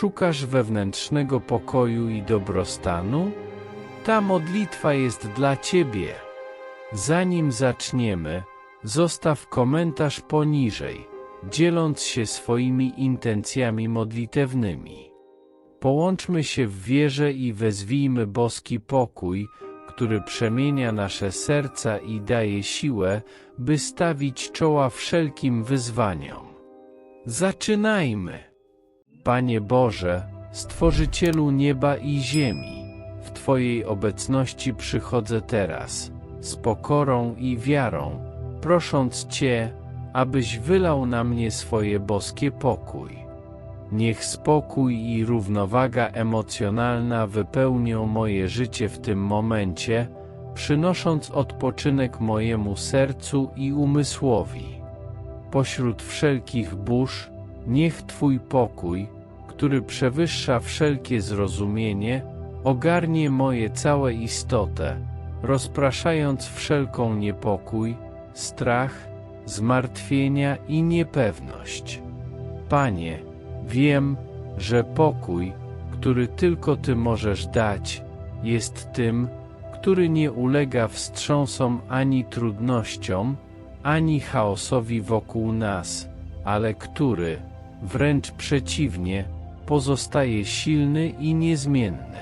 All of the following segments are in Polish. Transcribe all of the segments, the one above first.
Szukasz wewnętrznego pokoju i dobrostanu? Ta modlitwa jest dla Ciebie. Zanim zaczniemy, zostaw komentarz poniżej, dzieląc się swoimi intencjami modlitewnymi. Połączmy się w wierze i wezwijmy boski pokój, który przemienia nasze serca i daje siłę, by stawić czoła wszelkim wyzwaniom. Zaczynajmy! Panie Boże, Stworzycielu nieba i ziemi, w Twojej obecności przychodzę teraz, z pokorą i wiarą, prosząc Cię, abyś wylał na mnie swoje boskie pokój. Niech spokój i równowaga emocjonalna wypełnią moje życie w tym momencie, przynosząc odpoczynek mojemu sercu i umysłowi. Pośród wszelkich burz, niech Twój pokój, który przewyższa wszelkie zrozumienie, ogarnie moje całe istotę, rozpraszając wszelką niepokój, strach, zmartwienia i niepewność. Panie, wiem, że pokój, który tylko Ty możesz dać, jest tym, który nie ulega wstrząsom ani trudnościom, ani chaosowi wokół nas, ale który, wręcz przeciwnie, pozostaje silny i niezmienny.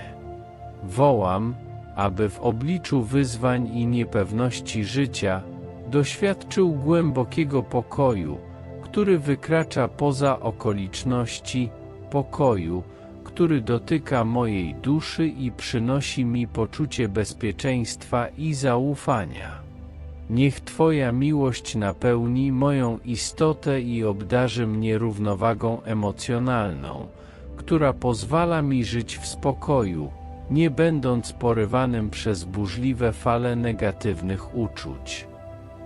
Wołam, aby w obliczu wyzwań i niepewności życia doświadczył głębokiego pokoju, który wykracza poza okoliczności, pokoju, który dotyka mojej duszy i przynosi mi poczucie bezpieczeństwa i zaufania. Niech Twoja miłość napełni moją istotę i obdarzy mnie równowagą emocjonalną, która pozwala mi żyć w spokoju, nie będąc porywanym przez burzliwe fale negatywnych uczuć.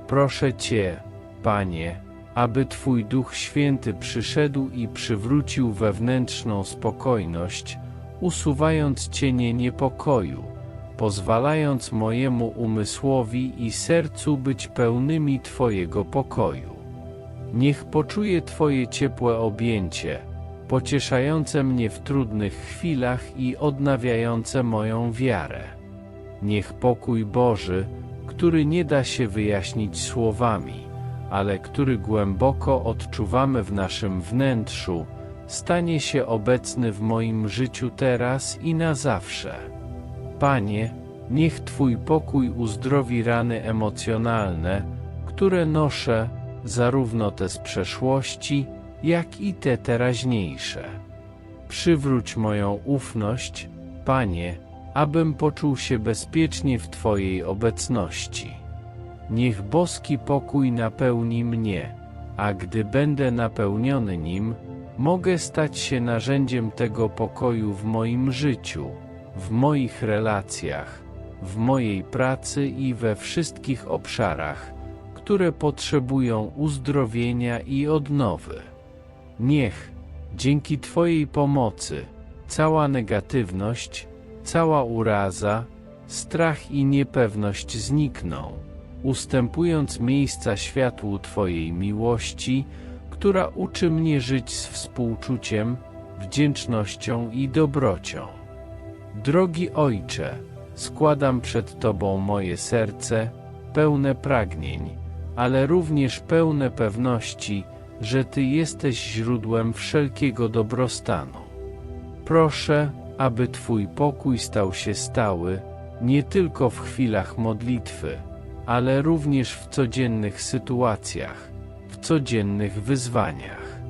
Proszę Cię, Panie, aby Twój Duch Święty przyszedł i przywrócił wewnętrzną spokojność, usuwając cienie niepokoju, pozwalając mojemu umysłowi i sercu być pełnymi Twojego pokoju. Niech poczuje Twoje ciepłe objęcie, pocieszające mnie w trudnych chwilach i odnawiające moją wiarę. Niech pokój Boży, który nie da się wyjaśnić słowami, ale który głęboko odczuwamy w naszym wnętrzu, stanie się obecny w moim życiu teraz i na zawsze. Panie, niech Twój pokój uzdrowi rany emocjonalne, które noszę, zarówno te z przeszłości, jak i te teraźniejsze. Przywróć moją ufność, Panie, abym poczuł się bezpiecznie w Twojej obecności. Niech boski pokój napełni mnie, a gdy będę napełniony nim, mogę stać się narzędziem tego pokoju w moim życiu, w moich relacjach, w mojej pracy i we wszystkich obszarach, które potrzebują uzdrowienia i odnowy. Niech, dzięki Twojej pomocy, cała negatywność, cała uraza, strach i niepewność znikną, ustępując miejsca światłu Twojej miłości, która uczy mnie żyć z współczuciem, wdzięcznością i dobrocią. Drogi Ojcze, składam przed Tobą moje serce, pełne pragnień, ale również pełne pewności, że Ty jesteś źródłem wszelkiego dobrostanu. Proszę, aby Twój pokój stał się stały, nie tylko w chwilach modlitwy, ale również w codziennych sytuacjach, w codziennych wyzwaniach.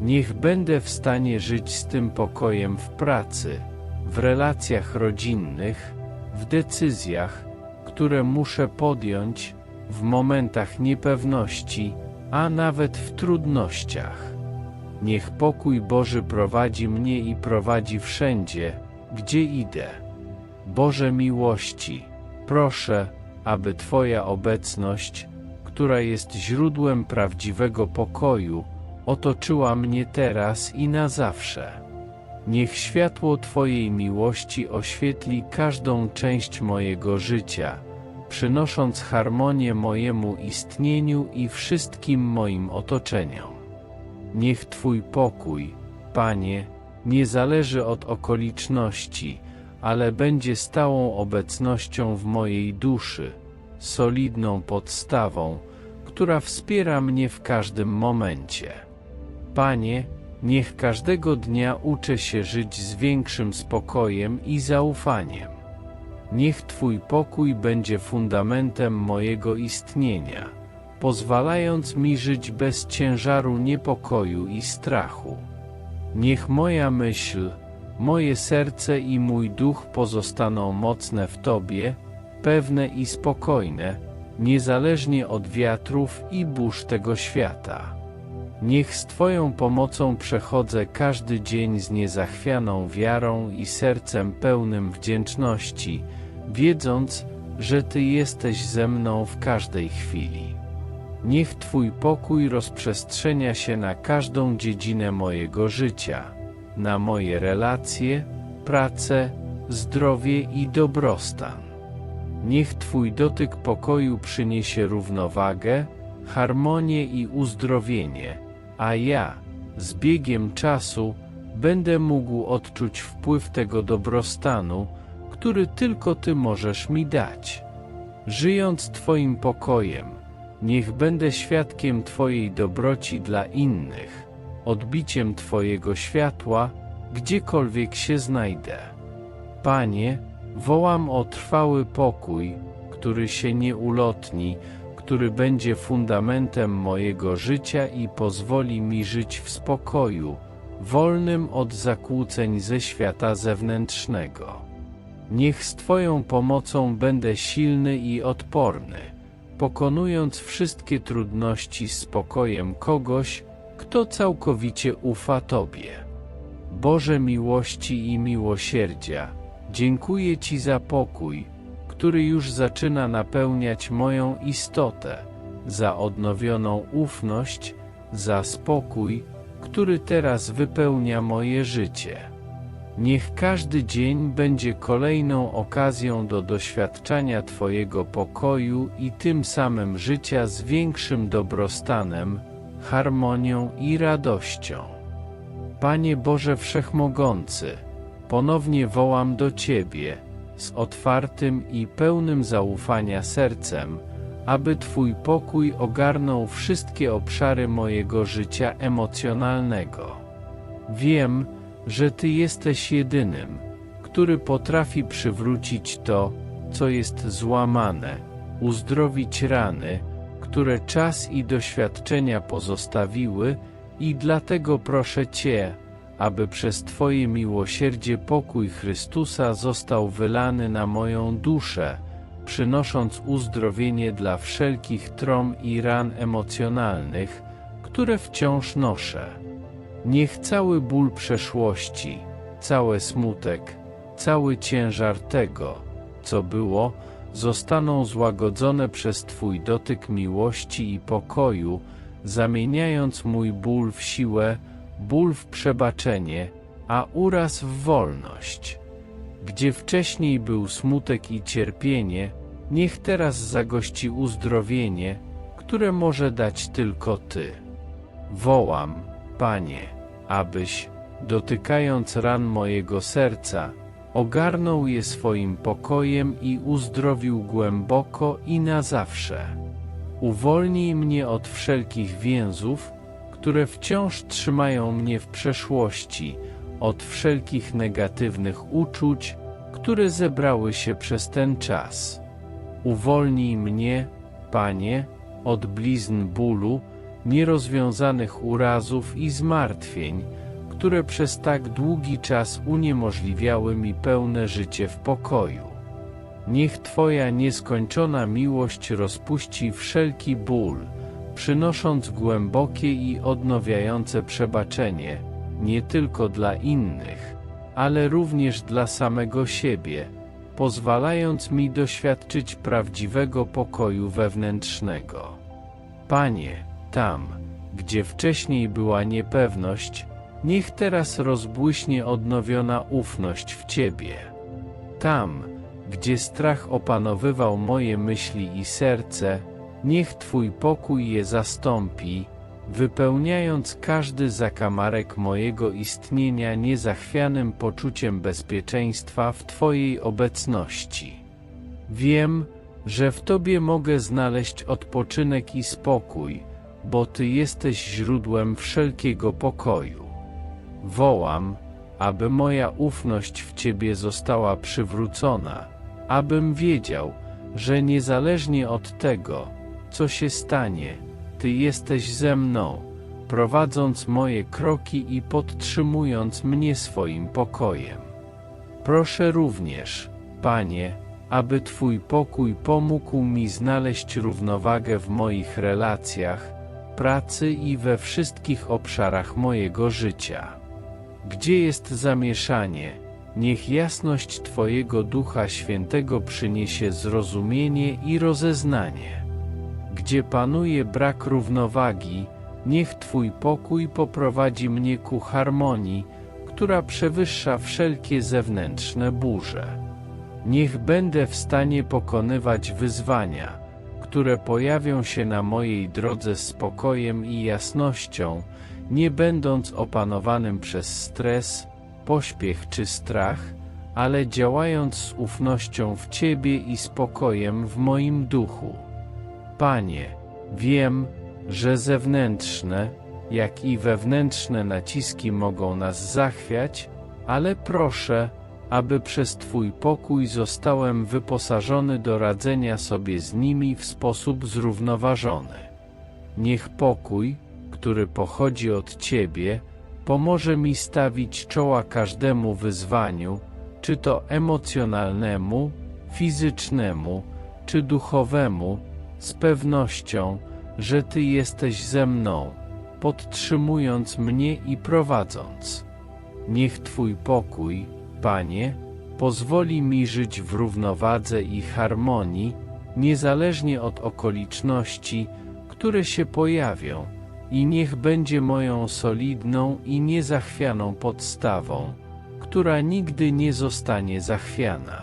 Niech będę w stanie żyć z tym pokojem w pracy, w relacjach rodzinnych, w decyzjach, które muszę podjąć, w momentach niepewności, a nawet w trudnościach. Niech pokój Boży prowadzi mnie i prowadzi wszędzie, gdzie idę. Boże miłości, proszę, aby Twoja obecność, która jest źródłem prawdziwego pokoju, otoczyła mnie teraz i na zawsze. Niech światło Twojej miłości oświetli każdą część mojego życia, przynosząc harmonię mojemu istnieniu i wszystkim moim otoczeniom. Niech Twój pokój, Panie, nie zależy od okoliczności, ale będzie stałą obecnością w mojej duszy, solidną podstawą, która wspiera mnie w każdym momencie. Panie, niech każdego dnia uczę się żyć z większym spokojem i zaufaniem. Niech Twój pokój będzie fundamentem mojego istnienia, pozwalając mi żyć bez ciężaru niepokoju i strachu. Niech moja myśl, moje serce i mój duch pozostaną mocne w Tobie, pewne i spokojne, niezależnie od wiatrów i burz tego świata. Niech z Twoją pomocą przechodzę każdy dzień z niezachwianą wiarą i sercem pełnym wdzięczności, wiedząc, że Ty jesteś ze mną w każdej chwili. Niech Twój pokój rozprzestrzenia się na każdą dziedzinę mojego życia, na moje relacje, pracę, zdrowie i dobrostan. Niech Twój dotyk pokoju przyniesie równowagę, harmonię i uzdrowienie, a ja, z biegiem czasu, będę mógł odczuć wpływ tego dobrostanu, który tylko Ty możesz mi dać. Żyjąc Twoim pokojem, niech będę świadkiem Twojej dobroci dla innych, odbiciem Twojego światła, gdziekolwiek się znajdę. Panie, wołam o trwały pokój, który się nie ulotni, który będzie fundamentem mojego życia i pozwoli mi żyć w spokoju, wolnym od zakłóceń ze świata zewnętrznego. Niech z Twoją pomocą będę silny i odporny, pokonując wszystkie trudności z spokojem kogoś, kto całkowicie ufa Tobie. Boże miłości i miłosierdzia, dziękuję Ci za pokój, który już zaczyna napełniać moją istotę, za odnowioną ufność, za spokój, który teraz wypełnia moje życie. Niech każdy dzień będzie kolejną okazją do doświadczania Twojego pokoju i tym samym życia z większym dobrostanem, harmonią i radością. Panie Boże Wszechmogący, ponownie wołam do Ciebie, z otwartym i pełnym zaufania sercem, aby Twój pokój ogarnął wszystkie obszary mojego życia emocjonalnego. Wiem, że Ty jesteś jedynym, który potrafi przywrócić to, co jest złamane, uzdrowić rany, które czas i doświadczenia pozostawiły, i dlatego proszę Cię, aby przez Twoje miłosierdzie pokój Chrystusa został wylany na moją duszę, przynosząc uzdrowienie dla wszelkich trom i ran emocjonalnych, które wciąż noszę. Niech cały ból przeszłości, cały smutek, cały ciężar tego, co było, zostaną złagodzone przez Twój dotyk miłości i pokoju, zamieniając mój ból w siłę, ból w przebaczenie, a uraz w wolność. Gdzie wcześniej był smutek i cierpienie, niech teraz zagości uzdrowienie, które może dać tylko Ty. Wołam, Panie, abyś, dotykając ran mojego serca, ogarnął je swoim pokojem i uzdrowił głęboko i na zawsze. Uwolnij mnie od wszelkich więzów, które wciąż trzymają mnie w przeszłości, od wszelkich negatywnych uczuć, które zebrały się przez ten czas. Uwolnij mnie, Panie, od blizn bólu, nierozwiązanych urazów i zmartwień, które przez tak długi czas uniemożliwiały mi pełne życie w pokoju. Niech Twoja nieskończona miłość rozpuści wszelki ból, przynosząc głębokie i odnawiające przebaczenie, nie tylko dla innych, ale również dla samego siebie, pozwalając mi doświadczyć prawdziwego pokoju wewnętrznego. Panie, tam, gdzie wcześniej była niepewność, niech teraz rozbłyśnie odnowiona ufność w Ciebie. Tam, gdzie strach opanowywał moje myśli i serce, niech Twój pokój je zastąpi, wypełniając każdy zakamarek mojego istnienia niezachwianym poczuciem bezpieczeństwa w Twojej obecności. Wiem, że w Tobie mogę znaleźć odpoczynek i spokój, bo Ty jesteś źródłem wszelkiego pokoju. Wołam, aby moja ufność w Ciebie została przywrócona, abym wiedział, że niezależnie od tego, co się stanie, Ty jesteś ze mną, prowadząc moje kroki i podtrzymując mnie swoim pokojem. Proszę również, Panie, aby Twój pokój pomógł mi znaleźć równowagę w moich relacjach, pracy i we wszystkich obszarach mojego życia. Gdzie jest zamieszanie, niech jasność Twojego Ducha Świętego przyniesie zrozumienie i rozeznanie. Gdzie panuje brak równowagi, niech Twój pokój poprowadzi mnie ku harmonii, która przewyższa wszelkie zewnętrzne burze. Niech będę w stanie pokonywać wyzwania, które pojawią się na mojej drodze z spokojem i jasnością, nie będąc opanowanym przez stres, pośpiech czy strach, ale działając z ufnością w Ciebie i spokojem w moim duchu. Panie, wiem, że zewnętrzne, jak i wewnętrzne naciski mogą nas zachwiać, ale proszę, aby przez Twój pokój zostałem wyposażony do radzenia sobie z nimi w sposób zrównoważony. Niech pokój, który pochodzi od Ciebie, pomoże mi stawić czoła każdemu wyzwaniu, czy to emocjonalnemu, fizycznemu, czy duchowemu, z pewnością, że Ty jesteś ze mną, podtrzymując mnie i prowadząc. Niech Twój pokój, Panie, pozwoli mi żyć w równowadze i harmonii, niezależnie od okoliczności, które się pojawią, i niech będzie moją solidną i niezachwianą podstawą, która nigdy nie zostanie zachwiana.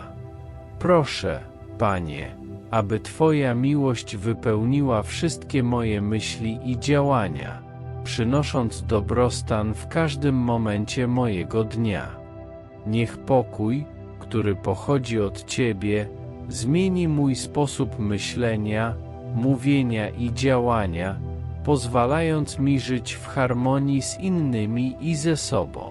Proszę, Panie, aby Twoja miłość wypełniła wszystkie moje myśli i działania, przynosząc dobrostan w każdym momencie mojego dnia. Niech pokój, który pochodzi od Ciebie, zmieni mój sposób myślenia, mówienia i działania, pozwalając mi żyć w harmonii z innymi i ze sobą.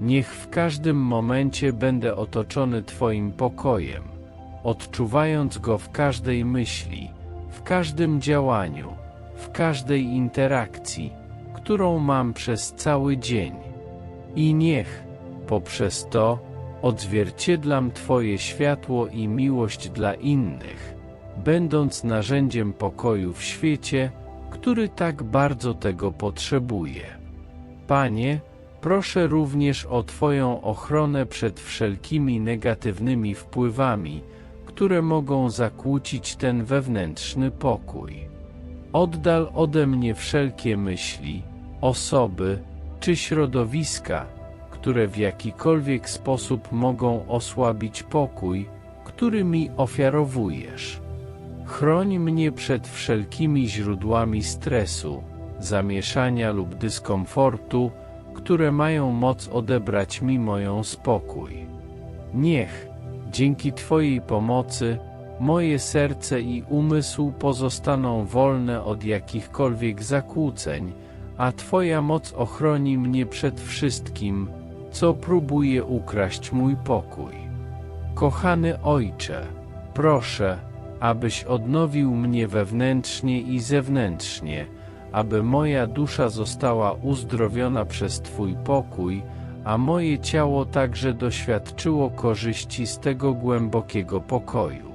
Niech w każdym momencie będę otoczony Twoim pokojem, odczuwając go w każdej myśli, w każdym działaniu, w każdej interakcji, którą mam przez cały dzień. I niech, poprzez to, odzwierciedlam Twoje światło i miłość dla innych, będąc narzędziem pokoju w świecie, który tak bardzo tego potrzebuje. Panie, proszę również o Twoją ochronę przed wszelkimi negatywnymi wpływami, które mogą zakłócić ten wewnętrzny pokój. Oddal ode mnie wszelkie myśli, osoby czy środowiska, które w jakikolwiek sposób mogą osłabić pokój, który mi ofiarowujesz. Chroń mnie przed wszelkimi źródłami stresu, zamieszania lub dyskomfortu, które mają moc odebrać mi moją spokój. Niech, dzięki Twojej pomocy, moje serce i umysł pozostaną wolne od jakichkolwiek zakłóceń, a Twoja moc ochroni mnie przed wszystkim, co próbuje ukraść mój pokój. Kochany Ojcze, proszę, abyś odnowił mnie wewnętrznie i zewnętrznie, aby moja dusza została uzdrowiona przez Twój pokój, a moje ciało także doświadczyło korzyści z tego głębokiego pokoju.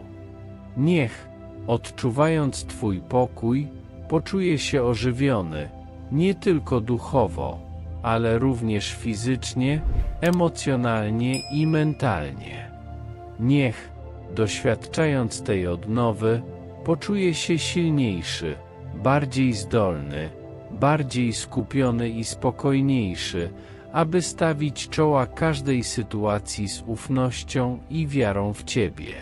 Niech, odczuwając Twój pokój, poczuje się ożywiony, nie tylko duchowo, ale również fizycznie, emocjonalnie i mentalnie. Niech, doświadczając tej odnowy, poczuje się silniejszy, bardziej zdolny, bardziej skupiony i spokojniejszy, aby stawić czoła każdej sytuacji z ufnością i wiarą w Ciebie.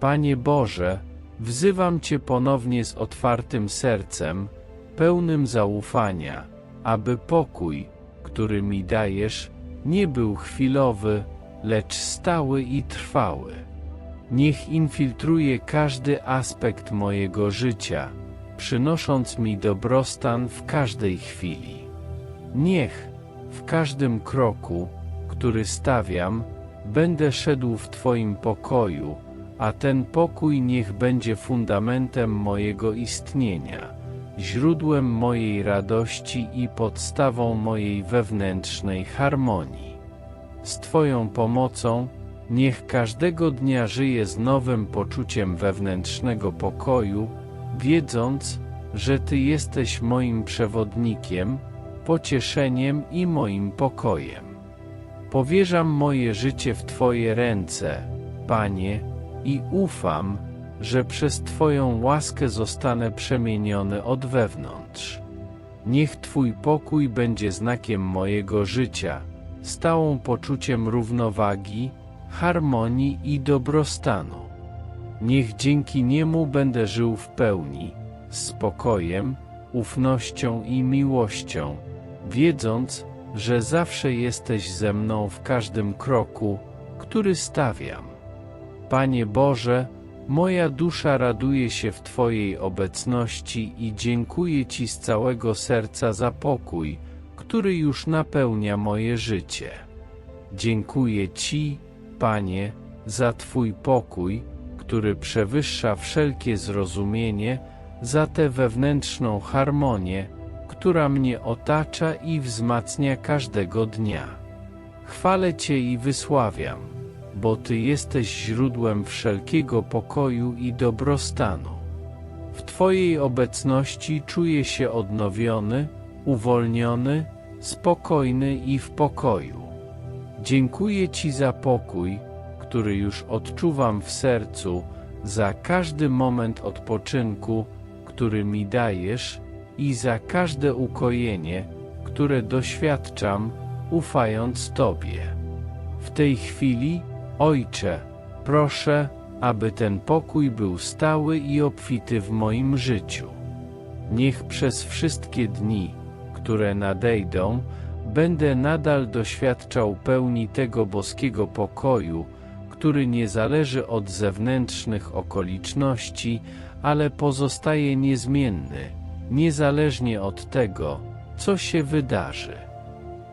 Panie Boże, wzywam Cię ponownie z otwartym sercem, pełnym zaufania, aby pokój, który mi dajesz, nie był chwilowy, lecz stały i trwały. Niech infiltruje każdy aspekt mojego życia, przynosząc mi dobrostan w każdej chwili. Niech w każdym kroku, który stawiam, będę szedł w Twoim pokoju, a ten pokój niech będzie fundamentem mojego istnienia, źródłem mojej radości i podstawą mojej wewnętrznej harmonii. Z Twoją pomocą, niech każdego dnia żyję z nowym poczuciem wewnętrznego pokoju, wiedząc, że Ty jesteś moim przewodnikiem, pocieszeniem i moim pokojem. Powierzam moje życie w Twoje ręce, Panie, i ufam, że przez Twoją łaskę zostanę przemieniony od wewnątrz. Niech Twój pokój będzie znakiem mojego życia, stałą poczuciem równowagi, harmonii i dobrostanu. Niech dzięki niemu będę żył w pełni, z spokojem, ufnością i miłością, wiedząc, że zawsze jesteś ze mną w każdym kroku, który stawiam. Panie Boże, moja dusza raduje się w Twojej obecności i dziękuję Ci z całego serca za pokój, który już napełnia moje życie. Dziękuję Ci, Panie, za Twój pokój, który przewyższa wszelkie zrozumienie, za tę wewnętrzną harmonię, która mnie otacza i wzmacnia każdego dnia. Chwalę Cię i wysławiam, bo Ty jesteś źródłem wszelkiego pokoju i dobrostanu. W Twojej obecności czuję się odnowiony, uwolniony, spokojny i w pokoju. Dziękuję Ci za pokój, który już odczuwam w sercu, za każdy moment odpoczynku, który mi dajesz, i za każde ukojenie, które doświadczam, ufając Tobie. W tej chwili, Ojcze, proszę, aby ten pokój był stały i obfity w moim życiu. Niech przez wszystkie dni, które nadejdą, będę nadal doświadczał pełni tego boskiego pokoju, który nie zależy od zewnętrznych okoliczności, ale pozostaje niezmienny, niezależnie od tego, co się wydarzy.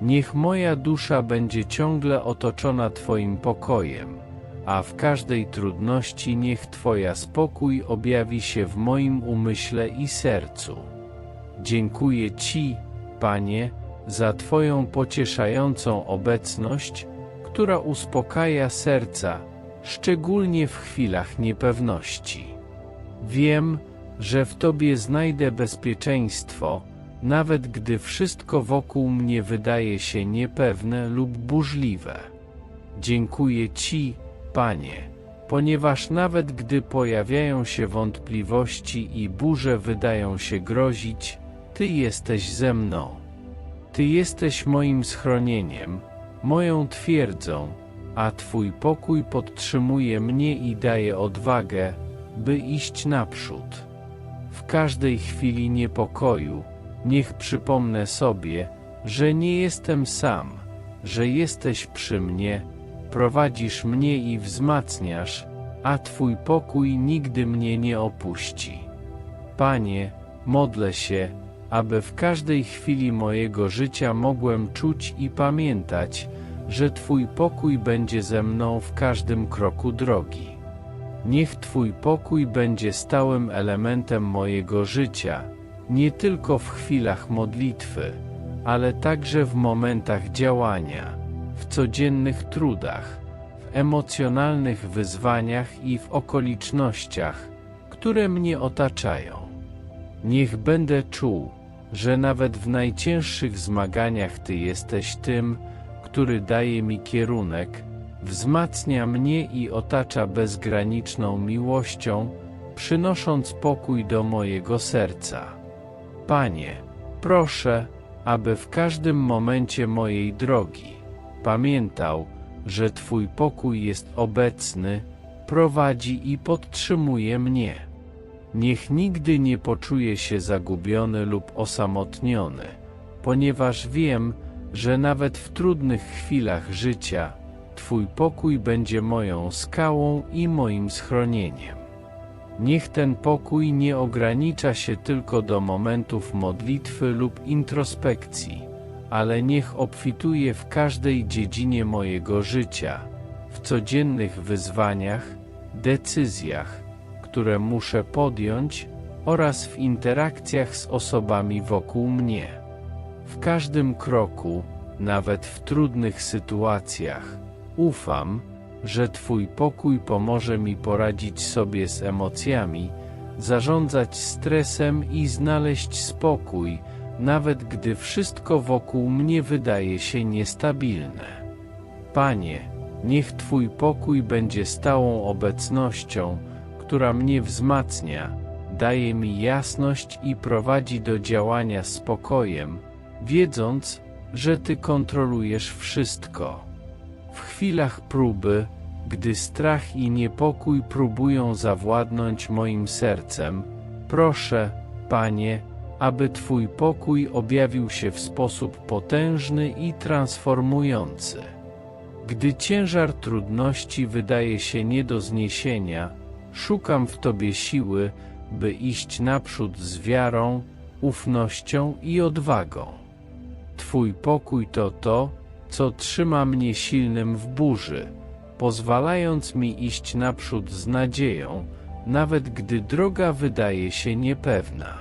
Niech moja dusza będzie ciągle otoczona Twoim pokojem, a w każdej trudności niech Twoja spokój objawi się w moim umyśle i sercu. Dziękuję Ci, Panie, za Twoją pocieszającą obecność, która uspokaja serca, szczególnie w chwilach niepewności. Wiem, że w Tobie znajdę bezpieczeństwo, nawet gdy wszystko wokół mnie wydaje się niepewne lub burzliwe. Dziękuję Ci, Panie, ponieważ nawet gdy pojawiają się wątpliwości i burze wydają się grozić, Ty jesteś ze mną. Ty jesteś moim schronieniem, moją twierdzą, a Twój pokój podtrzymuje mnie i daje odwagę, by iść naprzód. W każdej chwili niepokoju, niech przypomnę sobie, że nie jestem sam, że jesteś przy mnie, prowadzisz mnie i wzmacniasz, a Twój pokój nigdy mnie nie opuści. Panie, modlę się, aby w każdej chwili mojego życia mogłem czuć i pamiętać, że Twój pokój będzie ze mną w każdym kroku drogi. Niech Twój pokój będzie stałym elementem mojego życia, nie tylko w chwilach modlitwy, ale także w momentach działania, w codziennych trudach, w emocjonalnych wyzwaniach i w okolicznościach, które mnie otaczają. Niech będę czuł, że nawet w najcięższych zmaganiach Ty jesteś tym, który daje mi kierunek, wzmacnia mnie i otacza bezgraniczną miłością, przynosząc pokój do mojego serca. Panie, proszę, aby w każdym momencie mojej drogi pamiętał, że Twój pokój jest obecny, prowadzi i podtrzymuje mnie. Niech nigdy nie poczuje się zagubiony lub osamotniony, ponieważ wiem, że nawet w trudnych chwilach życia, Twój pokój będzie moją skałą i moim schronieniem. Niech ten pokój nie ogranicza się tylko do momentów modlitwy lub introspekcji, ale niech obfituje w każdej dziedzinie mojego życia, w codziennych wyzwaniach, decyzjach, które muszę podjąć oraz w interakcjach z osobami wokół mnie. W każdym kroku, nawet w trudnych sytuacjach, ufam, że Twój pokój pomoże mi poradzić sobie z emocjami, zarządzać stresem i znaleźć spokój, nawet gdy wszystko wokół mnie wydaje się niestabilne. Panie, niech Twój pokój będzie stałą obecnością, która mnie wzmacnia, daje mi jasność i prowadzi do działania spokojem, wiedząc, że Ty kontrolujesz wszystko. W chwilach próby, gdy strach i niepokój próbują zawładnąć moim sercem, proszę, Panie, aby Twój pokój objawił się w sposób potężny i transformujący. Gdy ciężar trudności wydaje się nie do zniesienia, szukam w Tobie siły, by iść naprzód z wiarą, ufnością i odwagą. Twój pokój to to, co trzyma mnie silnym w burzy, pozwalając mi iść naprzód z nadzieją, nawet gdy droga wydaje się niepewna.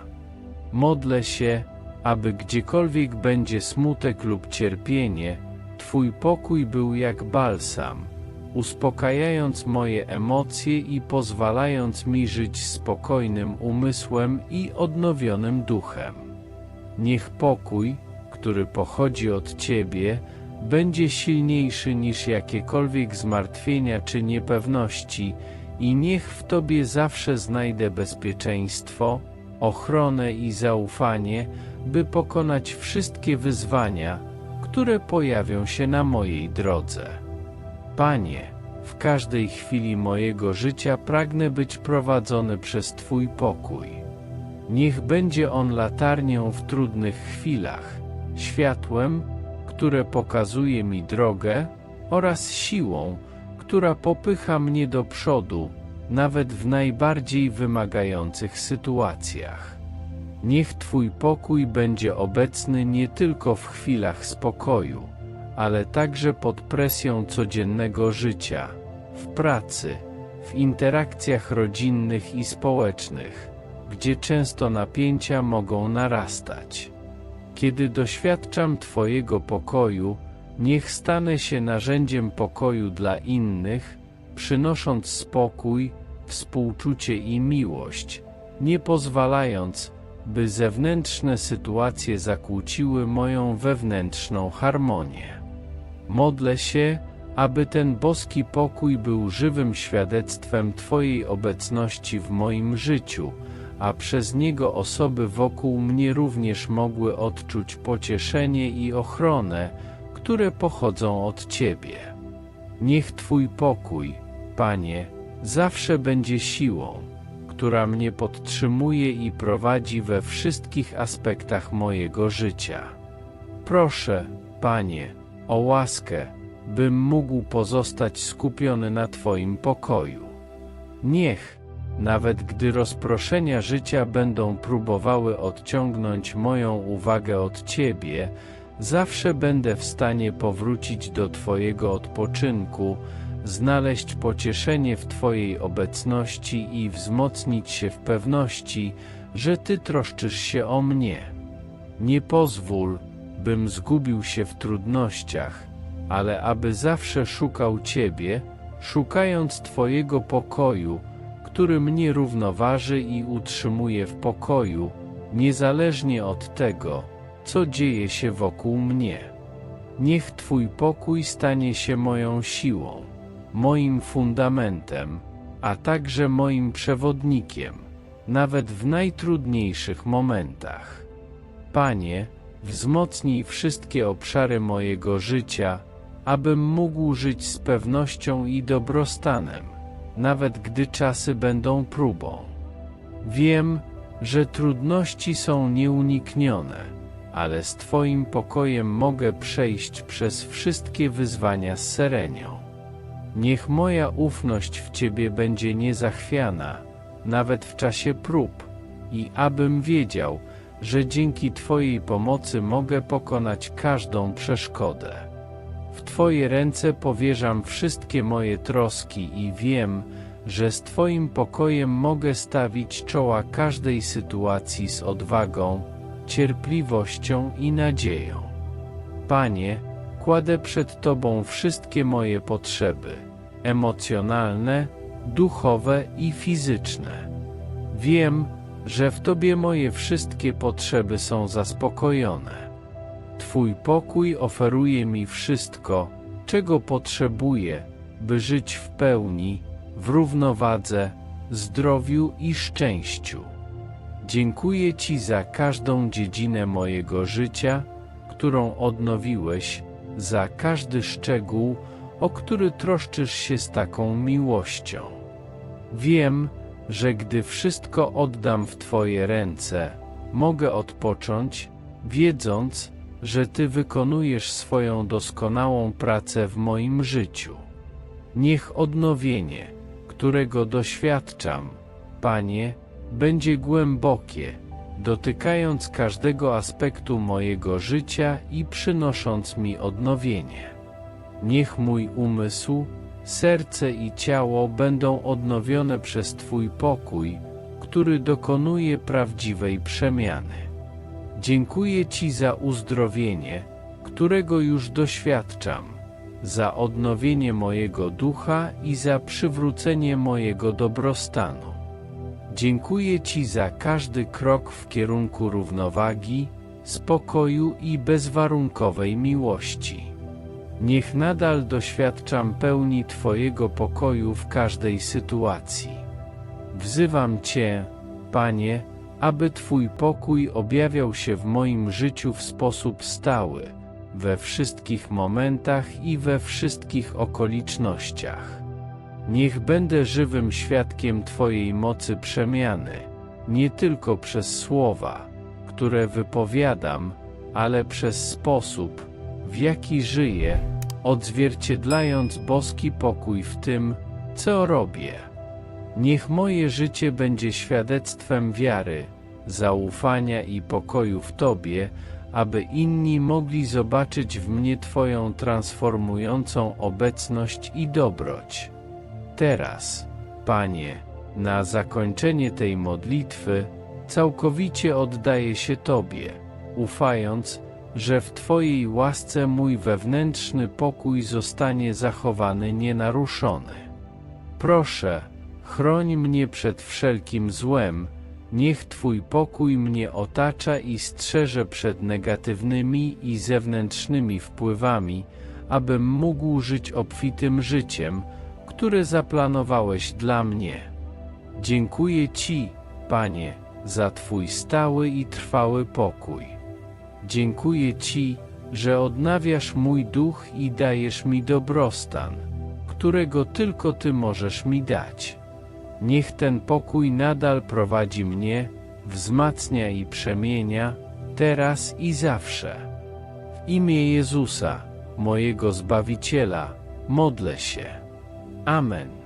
Modlę się, aby gdziekolwiek będzie smutek lub cierpienie, Twój pokój był jak balsam, uspokajając moje emocje i pozwalając mi żyć spokojnym umysłem i odnowionym duchem. Niech pokój, który pochodzi od Ciebie, będzie silniejszy niż jakiekolwiek zmartwienia czy niepewności i niech w Tobie zawsze znajdę bezpieczeństwo, ochronę i zaufanie, by pokonać wszystkie wyzwania, które pojawią się na mojej drodze. Panie, w każdej chwili mojego życia pragnę być prowadzony przez Twój pokój. Niech będzie on latarnią w trudnych chwilach, światłem, które pokazuje mi drogę, oraz siłą, która popycha mnie do przodu, nawet w najbardziej wymagających sytuacjach. Niech Twój pokój będzie obecny nie tylko w chwilach spokoju, ale także pod presją codziennego życia, w pracy, w interakcjach rodzinnych i społecznych, gdzie często napięcia mogą narastać. Kiedy doświadczam Twojego pokoju, niech stanę się narzędziem pokoju dla innych, przynosząc spokój, współczucie i miłość, nie pozwalając, by zewnętrzne sytuacje zakłóciły moją wewnętrzną harmonię. Modlę się, aby ten boski pokój był żywym świadectwem Twojej obecności w moim życiu, a przez niego osoby wokół mnie również mogły odczuć pocieszenie i ochronę, które pochodzą od Ciebie. Niech Twój pokój, Panie, zawsze będzie siłą, która mnie podtrzymuje i prowadzi we wszystkich aspektach mojego życia. Proszę, Panie, o łaskę, bym mógł pozostać skupiony na Twoim pokoju. Niech, nawet gdy rozproszenia życia będą próbowały odciągnąć moją uwagę od Ciebie, zawsze będę w stanie powrócić do Twojego odpoczynku, znaleźć pocieszenie w Twojej obecności i wzmocnić się w pewności, że Ty troszczysz się o mnie. Nie pozwól, bym zgubił się w trudnościach, ale aby zawsze szukał Ciebie, szukając Twojego pokoju, który mnie równoważy i utrzymuje w pokoju, niezależnie od tego, co dzieje się wokół mnie. Niech Twój pokój stanie się moją siłą, moim fundamentem, a także moim przewodnikiem, nawet w najtrudniejszych momentach. Panie, wzmocnij wszystkie obszary mojego życia, abym mógł żyć z pewnością i dobrostanem nawet gdy czasy będą próbą. Wiem, że trudności są nieuniknione, ale z Twoim pokojem mogę przejść przez wszystkie wyzwania z serenią. Niech moja ufność w Ciebie będzie niezachwiana, nawet w czasie prób, i abym wiedział, że dzięki Twojej pomocy mogę pokonać każdą przeszkodę. W Twoje ręce powierzam wszystkie moje troski i wiem, że z Twoim pokojem mogę stawić czoła każdej sytuacji z odwagą, cierpliwością i nadzieją. Panie, kładę przed Tobą wszystkie moje potrzeby emocjonalne, duchowe i fizyczne. Wiem, że w Tobie moje wszystkie potrzeby są zaspokojone. Twój pokój oferuje mi wszystko, czego potrzebuję, by żyć w pełni, w równowadze, zdrowiu i szczęściu. Dziękuję Ci za każdą dziedzinę mojego życia, którą odnowiłeś, za każdy szczegół, o który troszczysz się z taką miłością. Wiem, że gdy wszystko oddam w Twoje ręce, mogę odpocząć, wiedząc, że Ty wykonujesz swoją doskonałą pracę w moim życiu. Niech odnowienie, którego doświadczam, Panie, będzie głębokie, dotykając każdego aspektu mojego życia i przynosząc mi odnowienie. Niech mój umysł, serce i ciało będą odnowione przez Twój pokój, który dokonuje prawdziwej przemiany. Dziękuję Ci za uzdrowienie, którego już doświadczam, za odnowienie mojego ducha i za przywrócenie mojego dobrostanu. Dziękuję Ci za każdy krok w kierunku równowagi, spokoju i bezwarunkowej miłości. Niech nadal doświadczam pełni Twojego pokoju w każdej sytuacji. Wzywam Cię, Panie, aby Twój pokój objawiał się w moim życiu w sposób stały, we wszystkich momentach i we wszystkich okolicznościach. Niech będę żywym świadkiem Twojej mocy przemiany, nie tylko przez słowa, które wypowiadam, ale przez sposób, w jaki żyję, odzwierciedlając boski pokój w tym, co robię. Niech moje życie będzie świadectwem wiary, zaufania i pokoju w Tobie, aby inni mogli zobaczyć w mnie Twoją transformującą obecność i dobroć. Teraz, Panie, na zakończenie tej modlitwy, całkowicie oddaję się Tobie, ufając, że w Twojej łasce mój wewnętrzny pokój zostanie zachowany nienaruszony. Proszę, chroń mnie przed wszelkim złem, niech Twój pokój mnie otacza i strzeże przed negatywnymi i zewnętrznymi wpływami, abym mógł żyć obfitym życiem, które zaplanowałeś dla mnie. Dziękuję Ci, Panie, za Twój stały i trwały pokój. Dziękuję Ci, że odnawiasz mój duch i dajesz mi dobrostan, którego tylko Ty możesz mi dać. Niech ten pokój nadal prowadzi mnie, wzmacnia i przemienia, teraz i zawsze. W imię Jezusa, mojego Zbawiciela, modlę się. Amen.